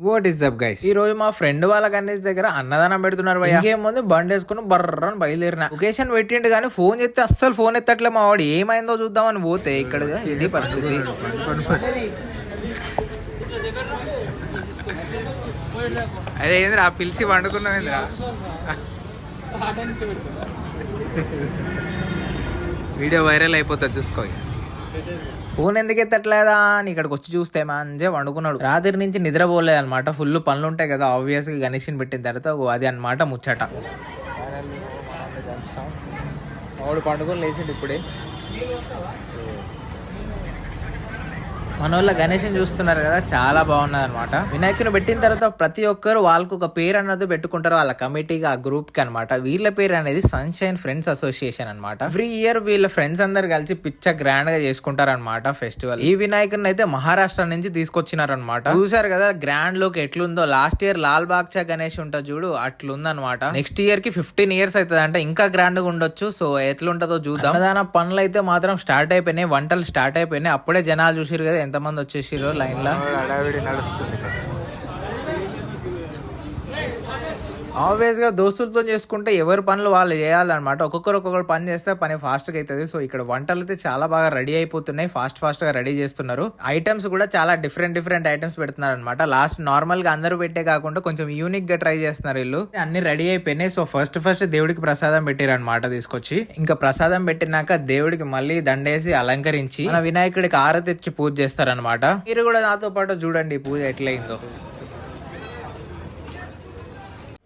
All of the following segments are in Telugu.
వాట్ ఇస్ అప్ గైస్ ఈ రోజు మా ఫ్రెండ్ వాళ్ళ గణేష్ దగ్గర అన్నదానం పెడుతున్నారు భయ్య. ఇంకేముంది బండి వేసుకుని బర్రని బయలుదేరిన. లొకేషన్ పెట్టిండు కానీ ఫోన్ చేస్తే అస్సలు ఫోన్ ఎత్తట్లే మా వాడు. ఏమైందో చూద్దామని పోతే ఇక్కడ ఇది పరిస్థితి. అరే ఏంద్రా పిలిచి వండుకున్నావు ఏంద్రా? వీడియో వైరల్ అయిపోతుంది చూసుకో ఫోన్ ఎందుకు ఎత్తట్లేదా అని ఇక్కడికి వచ్చి చూస్తే మంచిగా వండుకున్నాడు. రాత్రి నుంచి నిద్రపోలేదు అనమాట ఫుల్ పనులు ఉంటాయి కదా. ఆబ్వియస్గా గణేష్ని పెట్టిన తర్వాత అది అన్నమాట ముచ్చట. వాడు పండుకొని లేచిండు ఇప్పుడే. మన వాళ్ళ గణేష్ని చూస్తున్నారు కదా చాలా బాగున్నది అనమాట వినాయకుని పెట్టిన తర్వాత ప్రతి ఒక్కరు వాళ్ళకు ఒక పేరు అన్నది పెట్టుకుంటారు. వాళ్ళ కమిటీకి ఆ గ్రూప్కి అనమాట వీళ్ళ పేరు అనేది సన్షైన్ ఫ్రెండ్స్ అసోసియేషన్ అనమాట ఎవ్రీ ఇయర్ వీళ్ళ ఫ్రెండ్స్ అందరు కలిసి పిచ్చ గ్రాండ్గా చేసుకుంటారు అనమాట ఫెస్టివల్ ఈ వినాయకుని అయితే మహారాష్ట్ర నుంచి తీసుకొచ్చినారు అనమాట చూసారు కదా గ్రాండ్లోకి ఎట్లుందో. లాస్ట్ ఇయర్ లాల్ బాగ్చా గణేష్ ఉంటుంది చూడు అట్లుందనమాట నెక్స్ట్ ఇయర్కి ఫిఫ్టీన్ ఇయర్స్ అవుతుంది అంటే ఇంకా గ్రాండ్గా ఉండొచ్చు. సో ఎట్లుంటుందో చూద్దాం. అన్నదాన పనులు అయితే మాత్రం స్టార్ట్ అయిపోయినాయి. వంటలు స్టార్ట్ అయిపోయినాయి. అప్పుడే జనాలు చూసిరు కదా ఎంతమంది వచ్చేసిరో లైన్లో నడుస్తుంది. గా దోస్తులతో చేసుకుంటే ఎవరి పనులు వాళ్ళు చేయాలన్నమాట. ఒక్కొక్కరు ఒక్కొక్కరు పని చేస్తే పని ఫాస్ట్గా అవుతుంది సో ఇక్కడ వంటలు అయితే చాలా బాగా రెడీ అయిపోతున్నాయి. ఫాస్ట్ ఫాస్ట్గా రెడీ చేస్తున్నారు. ఐటమ్స్ కూడా చాలా డిఫరెంట్ డిఫరెంట్ ఐటమ్స్ పెడుతున్నారు అనమాట లాస్ట్ నార్మల్గా అందరూ పెట్టే కాకుండా కొంచెం యూనిక్గా ట్రై చేస్తున్నారు వీళ్ళు. అన్ని రెడీ అయిపోయినాయి. సో ఫస్ట్ ఫస్ట్ దేవుడికి ప్రసాదం పెట్టారనమాట తీసుకొచ్చి. ఇంకా ప్రసాదం పెట్టినాక దేవుడికి మళ్ళీ దండేసి అలంకరించి మన వినాయకుడికి ఆరతి ఇచ్చి పూజ చేస్తారనమాట మీరు కూడా నాతో పాటు చూడండి పూజ ఎట్లయిందో.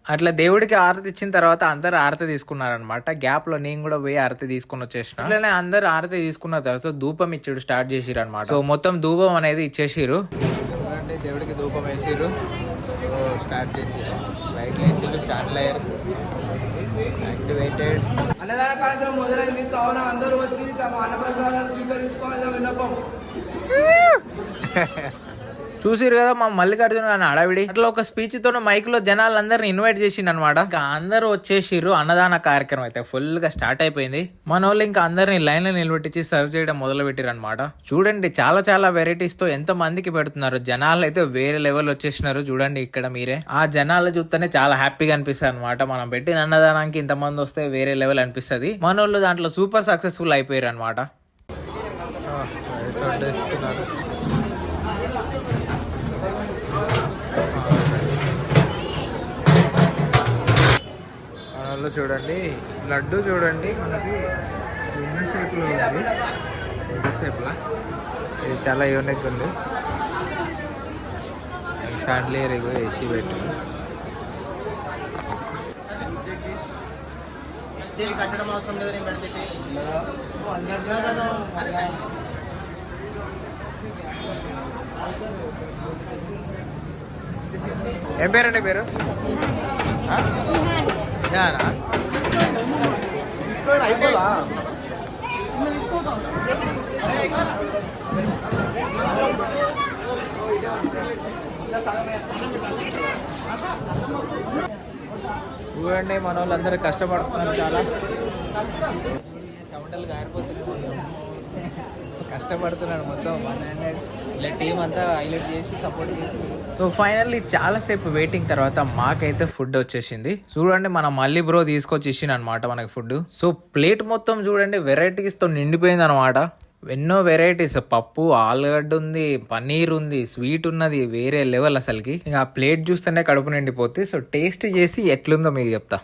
అట్లా దేవుడికి ఆరతి ఇచ్చిన తర్వాత అందరు ఆరతి తీసుకున్నారనమాట గ్యాప్లో నేను కూడా పోయి ఆరతి తీసుకుని వచ్చేసిన. అట్లనే అందరు ఆరతి తీసుకున్న తర్వాత ధూపం ఇచ్చుడు స్టార్ట్ చేసిరు అనమాట సో మొత్తం ధూపం అనేది ఇచ్చేసిరు. చూడండి దేవుడికి ధూపం వేసిరు. స్టార్ట్ చేసిరు. లైట్ వేసిరు స్టార్ట్ అయ్యారు యాక్టివేటెడ్ అన్నదాన కార్యక్రమం మొదలైంది. కావున అందరూ వచ్చి తమ అన్నప్రసాదాలు స్వీకరించుకోవాలని విన్నపం. చూసిరు కదా మా మల్లికార్జున గారిని అడవిడి అట్లా ఒక స్పీచ్తో మైక్లో జనాలందరిని ఇన్వైట్ చేసిండు అనమాట ఇంకా అందరూ వచ్చేసిర్రు అన్నదాన కార్యక్రమం అయితే ఫుల్గా స్టార్ట్ అయిపోయింది. మన వాళ్ళు ఇంకా అందరిని లైన్లో నిలబెట్టించి సర్వ్ చేయడం మొదలు పెట్టారు అనమాట చూడండి చాలా చాలా వెరైటీస్తో ఎంత మందికి పెడుతున్నారు. జనాలు అయితే వేరే లెవెల్ వచ్చేసినారు. చూడండి ఇక్కడ మీరే. ఆ జనాలు చూస్తేనే చాలా హ్యాపీగా అనిపిస్తుంది అనమాట మనం పెట్టిన అన్నదానానికి ఇంత మంది వస్తే వేరే లెవెల్ అనిపిస్తుంది. మన వాళ్ళు దాంట్లో సూపర్ సక్సెస్ఫుల్ అయిపోయారు అనమాట మనలో చూడండి లడ్డు చూడండి మనకి చిన్న షేప్లో ఉంది. పెద్ద షేప్లా? ఇది చాలా యూనిక్ ఉంది. షాండ్లియర్ ఇగో వేసి పెట్టు. కట్టడం అవసరం లేదు నేను పెడితే. ఏం పేరండి పేరు? చూడండి మన వాళ్ళందరూ కష్టపడుతున్నారు చాలా. చెమటలు గారిపోతున్నాయి కష్టపడుతున్నాడు మొత్తం. వన్ హండ్రెడ్ ఇలా టీం అంతా హైలైట్ చేసి సపోర్ట్ చేసి. సో ఫైనల్లీ చాలాసేపు వెయిటింగ్ తర్వాత మాకైతే ఫుడ్ వచ్చేసింది. చూడండి మన మళ్ళీ బ్రో తీసుకొచ్చి ఇచ్చిన అనమాట మనకి ఫుడ్ సో ప్లేట్ మొత్తం చూడండి వెరైటీస్తో నిండిపోయింది అనమాట ఎన్నో వెరైటీస్ పప్పు ఆలుగడ్డ ఉంది పన్నీర్ ఉంది స్వీట్ ఉన్నది వేరే లెవెల్ అసలుకి. ఇంకా ఆ ప్లేట్ చూస్తేనే కడుపు నిండిపోతుంది సో టేస్ట్ చేసి ఎట్లుందో మీకు చెప్తా.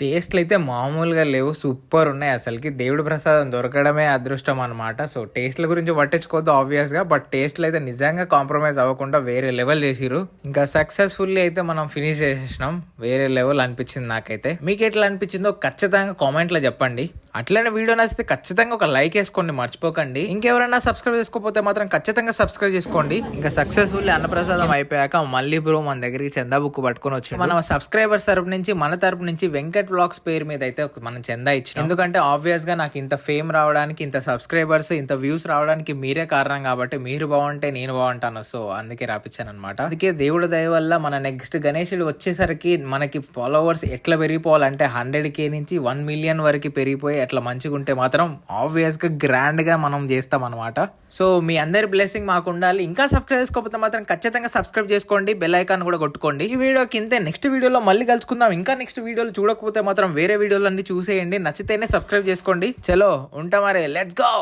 టేస్ట్లు అయితే మామూలుగా లేవు సూపర్ ఉన్నాయి అసలుకి. దేవుడి ప్రసాదం దొరకడమే అదృష్టం అనమాట సో టేస్ట్ల గురించి పట్టించుకోవద్దు ఆబ్వియస్గా బట్ టేస్ట్లు అయితే నిజంగా కాంప్రమైజ్ అవ్వకుండా వేరే లెవెల్ చేసిరు ఇంకా సక్సెస్ఫుల్లీ అయితే మనం ఫినిష్ చేసేసినాం. వేరే లెవెల్ అనిపించింది నాకైతే. మీకు ఎట్లా అనిపించిందో ఖచ్చితంగా కామెంట్లో చెప్పండి. అట్లనే వీడియో నచ్చితే ఖచ్చితంగా ఒక లైక్ వేసుకోండి మర్చిపోకండి. ఇంకెవరైనా సబ్స్క్రైబ్ చేసుకోకపోతే మాత్రం ఖచ్చితంగా సబ్స్క్రైబ్ చేసుకోండి. ఇంకా సక్సెస్ఫుల్లీ అన్నప్రసాదం అయిపోయాక మళ్ళీ బ్రో మన దగ్గరికి చందా బుక్ పట్టుకొని వచ్చి మన సబ్స్క్రైబర్స్ తరపు నుంచి మన తరపు నుంచి వెంకట్ బడ్జెట్ వ్లాగ్స్ పేరు మీద అయితే ఒక మనం చందా ఇచ్చాం ఎందుకంటే ఆబ్వియస్గా నాకు ఇంత ఫేమ్ రావడానికి ఇంత సబ్స్క్రైబర్స్ ఇంత వ్యూస్ రావడానికి మీరే కారణం కాబట్టి మీరు బాగుంటే నేను బాగుంటాను. సో అందుకే రాపించాను అనమాట అందుకే దేవుడి దయ వల్ల మన నెక్స్ట్ గణేశుడు వచ్చేసరికి మనకి ఫాలోవర్స్ ఎట్లా పెరిగిపోవాలంటే హండ్రెడ్ కే నుంచి వన్ మిలియన్ వరకు పెరిగిపోయి అట్లా మంచిగా ఉంటే మాత్రం ఆబ్వియస్గా గ్రాండ్గా మనం చేస్తాం అనమాట సో మీ అందరి బ్లెస్సింగ్ మాకు ఉండాలి. ఇంకా సబ్స్క్రైబ్ చేసుకోకపోతే మాత్రం ఖచ్చితంగా సబ్స్క్రైబ్ చేసుకోండి. బెల్ ఐకాన్ కూడా కొట్టుకోండి. ఈ వీడియోకి ఇంతే నెక్స్ట్ వీడియోలో మళ్ళీ కలుసుకుందాం. ఇంకా నెక్స్ట్ వీడియోలు చూడకపోతే మాత్రం వేరే వీడియోలన్నీ చూసేయండి. నచ్చితేనే సబ్స్క్రైబ్ చేసుకోండి. చలో ఉంటా మరే. Let's go